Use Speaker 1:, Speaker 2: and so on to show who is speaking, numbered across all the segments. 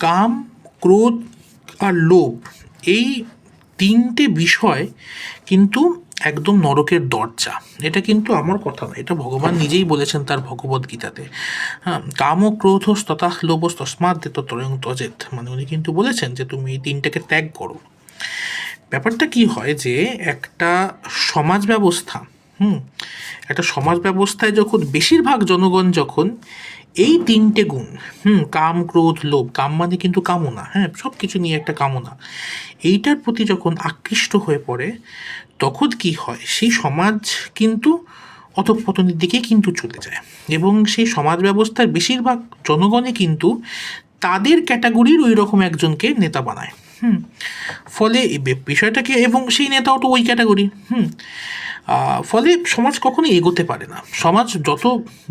Speaker 1: কাম, ক্রোধ আর লোভ এই তিনটে বিষয় কিন্তু একদম নরকের দরজা। এটা কিন্তু আমার কথা না এটা ভগবান নিজেই বলেছেন তার ভগবদ গীতাতে। হ্যাঁ কাম ও ক্রোধ তথা লোভ তস্মাৎ দেত ত্রয়ং তজেত মানে উনি কিন্তু বলেছেন যে তুমি এই তিনটাকে ত্যাগ করো। ব্যাপারটা কি হয় যে একটা সমাজ ব্যবস্থা, হুম, একটা সমাজ ব্যবস্থায় যখন বেশিরভাগ জনগণ যখন এই তিনটে গুণ, হুম, কাম, ক্রোধ, লোভ, কাম মানে কিন্তু কামনা হ্যাঁ সব কিছু নিয়ে একটা কামনা। এইটার প্রতি যখন আকৃষ্ট হয়ে পড়ে, তখন কি হয়? সেই সমাজ কিন্তু অধঃপতনের দিকে কিন্তু চলে যায় এবং সেই সমাজ ব্যবস্থার বেশিরভাগ জনগণে কিন্তু তাদের ক্যাটাগরির ওই রকম একজনকে নেতা বানায়। হুম। ফলে বিষয়টা কি, এবং সেই নেতাও তো ওই ক্যাটাগরি, হুম। ফলে সমাজ কখনোই এগোতে পারে না। সমাজ যত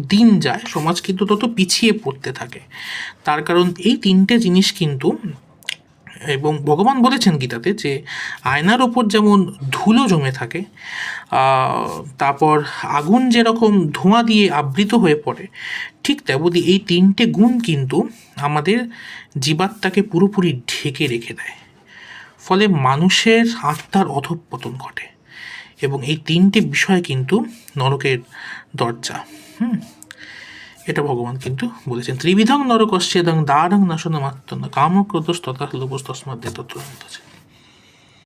Speaker 1: দিন যায়, সমাজ কিন্তু তত পিছিয়ে পড়তে থাকে। তার কারণ এই তিনটে জিনিস কিন্তু এবং ভগবান বলেছেন গীতাতে যে আয়নার ওপর যেমন ধুলো জমে থাকে তারপর আগুন যেরকম ধোঁয়া দিয়ে আবৃত হয়ে পড়ে, ঠিক তেমনি এই তিনটে গুণ কিন্তু আমাদের জীবাত্মাকে পুরোপুরি ঢেকে রেখে দেয়। ফলে মানুষের আত্মার অধঃপতন ঘটে এবং এই তিনটে বিষয় কিন্তু নরকের দরজা, হুম? ভগবান কিন্তু বলেছেন ত্রিবিধং নরকস্যেদং দ্বারং নাশনমাত্মন কামক্রোধস্তথা লোভস্তস্মাদ্দে তত্ত্ব